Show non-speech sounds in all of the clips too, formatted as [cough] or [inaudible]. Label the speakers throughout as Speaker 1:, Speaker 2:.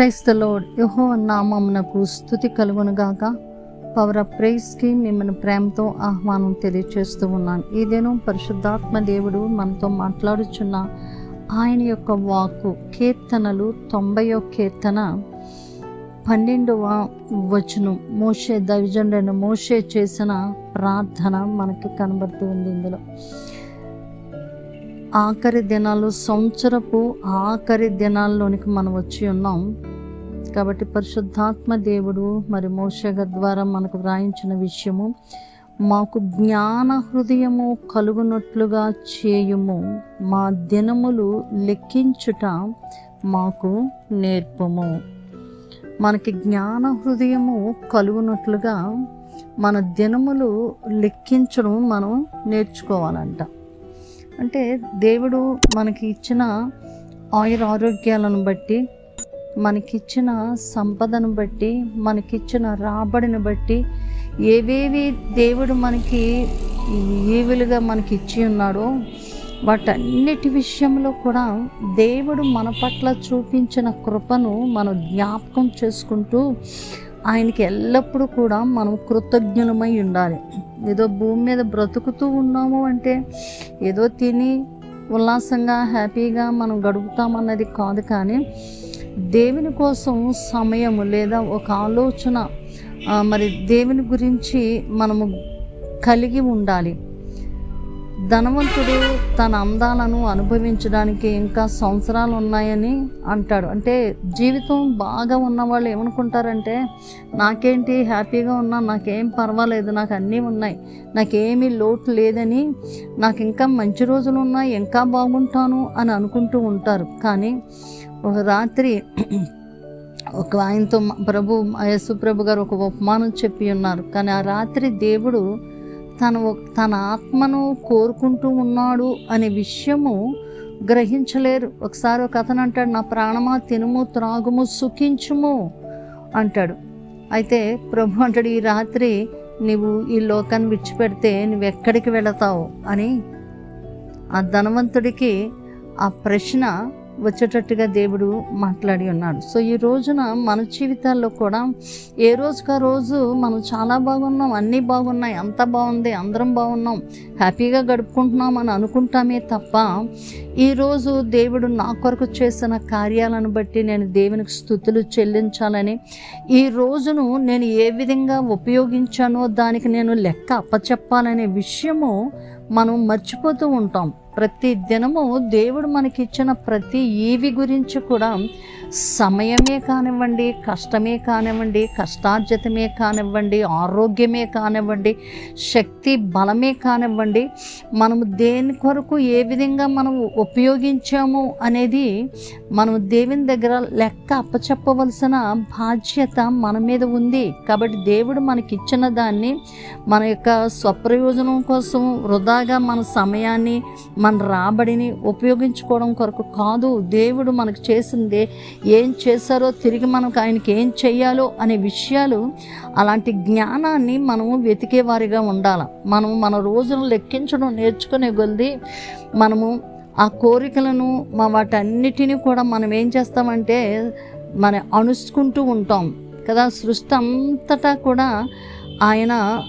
Speaker 1: క్రైస్తలోడ్ యహో నామమునకు స్థుతి కలుగునుగాక పవర్ ఆఫ్ ప్రైజ్కి మిమ్మల్ని ప్రేమతో ఆహ్వానం తెలియచేస్తూ ఉన్నాను. ఈ దినం పరిశుద్ధాత్మ దేవుడు మనతో మాట్లాడుచున్న ఆయన యొక్క వాక్కు కీర్తనలు తొంభయో కీర్తన పన్నెండవ వచనం. మోషే దైవజనుడైన మోసే చేసిన ప్రార్థన మనకి కనబడుతూ ఉంది ఇందులో. ఆఖరి దినాలు సంవత్సరపు ఆఖరి దినాల్లోనికి మనం వచ్చి ఉన్నాం. కాబట్టి పరిశుద్ధాత్మ దేవుడు మరి మోషగ ద్వారా మనకు వ్రాయించిన విషయము మాకు జ్ఞాన హృదయము కలుగునట్లుగా చేయుము. మా దినములు లెక్కించుట మాకు నేర్పము. మనకి జ్ఞాన హృదయము కలుగునట్లుగా మన దినములు లెక్కించడం మనం నేర్చుకోవాలంట. అంటే దేవుడు మనకి ఇచ్చిన ఆయుర ఆరోగ్యాలను బట్టి మనకిచ్చిన సంపదను బట్టి మనకిచ్చిన రాబడిని బట్టి ఏవేవి దేవుడు మనకి ఈవులుగా మనకి ఇచ్చి ఉన్నాడో వాటన్నిటి విషయంలో కూడా దేవుడు మన పట్ల చూపించిన కృపను మనం జ్ఞాపకం చేసుకుంటూ ఆయనకి ఎల్లప్పుడూ కూడా మనం కృతజ్ఞులమై ఉండాలి. ఏదో భూమి మీద బ్రతుకుతూ ఉన్నాము అంటే ఏదో తిని ఉల్లాసంగా హ్యాపీగా మనం గడుపుతామన్నది కాదు కానీ దేవుని కోసం సమయము లేదా ఒక ఆలోచన మరి దేవుని గురించి మనము కలిగి ఉండాలి. ధనవంతుడు తన అందాలను అనుభవించడానికి ఇంకా సంవత్సరాలు ఉన్నాయని అంటాడు. అంటే జీవితం బాగా ఉన్న వాళ్ళు ఏమనుకుంటారంటే నాకేంటి హ్యాపీగా ఉన్నా నాకేం పర్వాలేదు నాకు అన్నీ ఉన్నాయి నాకేమీ లోటు లేదని నాకు ఇంకా మంచి రోజులు ఉన్నాయి ఇంకా బాగుంటాను అని అనుకుంటూ ఉంటారు. కానీ ఒక రాత్రి ఒక ఆయనతో ప్రభు యేసుప్రభు గారు ఒక ఉపమానం చెప్పి ఉన్నారు. కానీ ఆ రాత్రి దేవుడు తన తన ఆత్మను కోరుకుంటూ ఉన్నాడు అనే విషయము గ్రహించలేరు. ఒకసారి ఒక అతను అంటాడు నా ప్రాణమా తినుము త్రాగుము సుఖించుము అంటాడు. అయితే ప్రభు అంటాడు ఈ రాత్రి నీవు ఈ లోకాన్ని విడిచిపెడితే నువ్వు ఎక్కడికి వెళతావు? అని ఆ ధనవంతుడికి ఆ ప్రశ్న వచ్చేటట్టుగా దేవుడు మాట్లాడి ఉన్నాడు. సో ఈ రోజున మన జీవితాల్లో కూడా ఏ రోజుకా రోజు మనం చాలా బాగున్నాం అన్నీ బాగున్నాయి అంతా బాగుంది అందరం బాగున్నాం హ్యాపీగా గడుపుకుంటున్నాం అని అనుకుంటామే తప్ప ఈరోజు దేవుడు నా కొరకు చేసిన కార్యాలను బట్టి నేను దేవునికి స్థుతులు చెల్లించాలని ఈ రోజును నేను ఏ విధంగా ఉపయోగించానో దానికి నేను లెక్క అప్పచెప్పాలనే విషయము మనం మర్చిపోతూ ఉంటాం. ప్రతి దినము దేవుడు మనకిచ్చిన ప్రతి ఈవి గురించి కూడా సమయమే కానివ్వండి కష్టమే కానివ్వండి కష్టార్జితమే కానివ్వండి ఆరోగ్యమే కానివ్వండి శక్తి బలమే కానివ్వండి మనము దేని కొరకు ఏ విధంగా మనం ఉపయోగించాము అనేది మనం దేవుని దగ్గర లెక్క అప్పచెప్పవలసిన బాధ్యత మన మీద ఉంది. కాబట్టి దేవుడు మనకి ఇచ్చిన దాన్ని మన యొక్క స్వప్రయోజనం కోసం వృధాగా మన సమయాన్ని మన మన రాబడిని ఉపయోగించుకోవడం కొరకు కాదు. దేవుడు మనకు చేసింది ఏం చేశారో తిరిగి మనకు ఆయనకి ఏం చేయాలో అనే విషయాలు అలాంటి జ్ఞానాన్ని మనము వెతికేవారిగా ఉండాలి. మనం మన రోజును లెక్కించడం నేర్చుకునే కొద్ది మనము ఆ కోరికలను మా వాటన్నిటినీ కూడా మనం ఏం చేస్తామంటే మన అణుచుకుంటూ ఉంటాం కదా. సృష్టి అంతటా కూడా ఆయన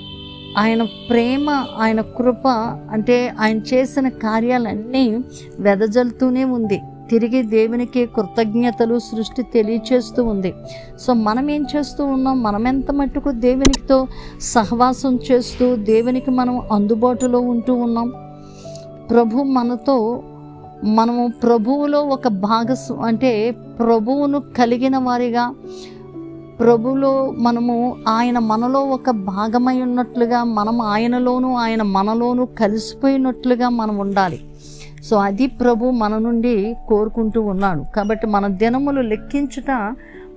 Speaker 1: ఆయన ప్రేమ ఆయన కృప అంటే ఆయన చేసిన కార్యాలన్నీ వెదజల్తూనే ఉంది. తిరిగి దేవునికి కృతజ్ఞతలు సృష్టి తెలియచేస్తూ ఉంది. సో మనం ఏం చేస్తూ ఉన్నాం? మనం ఎంత మట్టుకు దేవునితో సహవాసం చేస్తూ దేవునికి మనం అందుబాటులో ఉంటూ ఉన్నాం? ప్రభు మనతో మనము ప్రభువులో ఒక భాగస్వ అంటే ప్రభువును కలిగిన వారిగా ప్రభులో మనము ఆయన మనలో ఒక భాగమై ఉన్నట్లుగా మనం ఆయనలోను ఆయన మనలోను కలిసిపోయినట్లుగా మనం ఉండాలి. సో అది ప్రభు మన నుండి కోరుకుంటూ ఉన్నాడు. కాబట్టి మన దినములు లెక్కించుట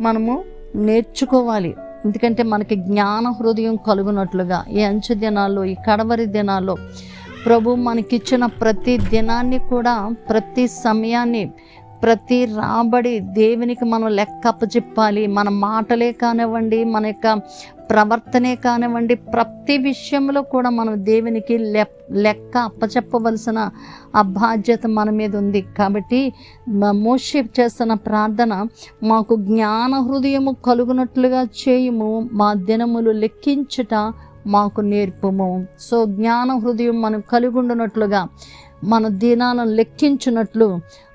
Speaker 1: మనము నేర్చుకోవాలి. ఎందుకంటే మనకి జ్ఞాన హృదయం కలుగునట్లుగా ఈ అంచు దినాల్లో ఈ కడవరి దినాల్లో ప్రభు మనకిచ్చిన ప్రతి దినాన్ని కూడా ప్రతి సమయాన్ని ప్రతి రాబడి దేవునికి మనం లెక్క అప్పచెప్పాలి మన మాటలే కానివ్వండి మన యొక్క ప్రవర్తనే కానివ్వండి ప్రతి విషయంలో కూడా మనం దేవునికి లె లెక్క అప్పచెప్పవలసిన ఆ బాధ్యత మన మీద ఉంది. కాబట్టి మోషి చేస్తున్న ప్రార్థన మాకు జ్ఞాన హృదయము కలుగునట్లుగా చేయుము. మా దినములు లెక్కించుట మాకు నేర్పుము. సో జ్ఞాన హృదయం మనం కలిగుండునట్లుగా మన దినాలను లెక్కించినట్లు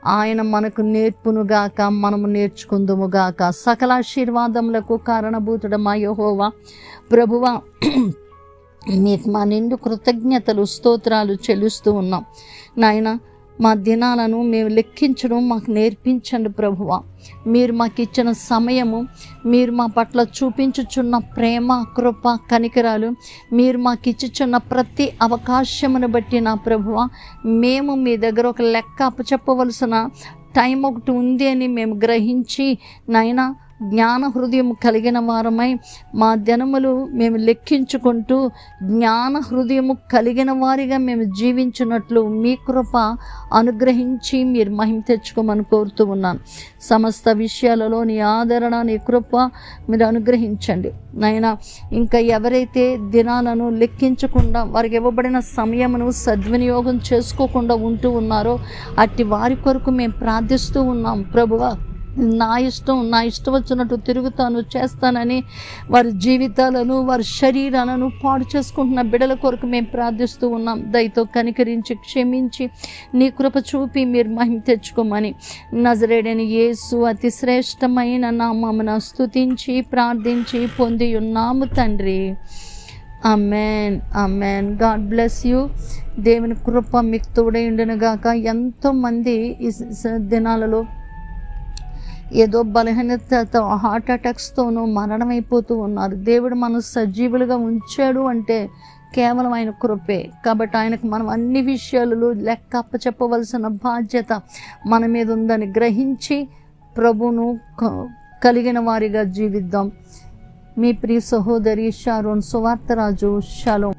Speaker 1: ఆయన మనకు నేర్పునుగాక మనము నేర్చుకుందుముగాక సకల ఆశీర్వాదములకు కారణభూతుడమా యహోవా. ప్రభువా [clears throat] మీకు మా నిండు కృతజ్ఞతలు స్తోత్రాలు చెల్లిస్తూ ఉన్నాం. నాయన మా దినాలను మేము లెక్కించడం మాకు నేర్పించండి ప్రభువ. మీరు మాకు ఇచ్చిన సమయము మీరు మా పట్ల చూపించుచున్న ప్రేమ కృప కనికరాలు మీరు మాకు ఇచ్చుచున్న ప్రతి అవకాశమును బట్టి నా ప్రభువ మేము మీ దగ్గర ఒక లెక్క అప్పచెప్పవలసిన టైం ఒకటి ఉంది అని మేము గ్రహించి నాయనా జ్ఞాన హృదయం కలిగిన వారమై మా దినములు మేము లెక్కించుకుంటూ జ్ఞాన హృదయము కలిగిన వారిగా మేము జీవించినట్లు మీ కృప అనుగ్రహించి మీరు మహిమ తెచ్చుకోమని కోరుతూ ఉన్నాను. సమస్త విషయాలలో నీ ఆదరణ నీ కృప మీరు అనుగ్రహించండి. నాయన ఇంకా ఎవరైతే దినాలను లెక్కించకుండా వారికి ఇవ్వబడిన సమయమును సద్వినియోగం చేసుకోకుండా ఉంటూ ఉన్నారో అట్టి వారి కొరకు మేము ప్రార్థిస్తూ ఉన్నాం. ప్రభువా నా ఇష్టం నా ఇష్టం వచ్చినట్టు తిరుగుతాను చేస్తానని వారి జీవితాలను వారి శరీరాలను పాడు చేసుకుంటున్న బిడల కొరకు మేము ప్రార్థిస్తూ ఉన్నాం. దయతో కనికరించి క్షమించి నీ కృప చూపి మీరు మహిమ తెచ్చుకోమని. నజరేడని యేసు అతి శ్రేష్టమైన నామమున స్తుతించి ప్రార్థించి పొంది ఉన్నాము తండ్రి. Amen amen God bless you. దేవుని కృప మీకు తోడై ఉండునుగాక. ఎంతోమంది ఈ దినాలలో ఏదో బలహీనతతో హార్ట్ అటాక్స్తోనూ మరణం అయిపోతూ ఉన్నారు. దేవుడు మనం సజీవులుగా ఉంచాడు అంటే కేవలం ఆయన కృపే. కాబట్టి ఆయనకు మనం అన్ని విషయాలలో లెక్క అప్పచెప్పవలసిన బాధ్యత మన మీద ఉందని గ్రహించి ప్రభును క- కలిగిన వారిగా జీవిద్దాం. మీ ప్రియ సహోదరి షారోన్ సువార్తరాజు షలోం.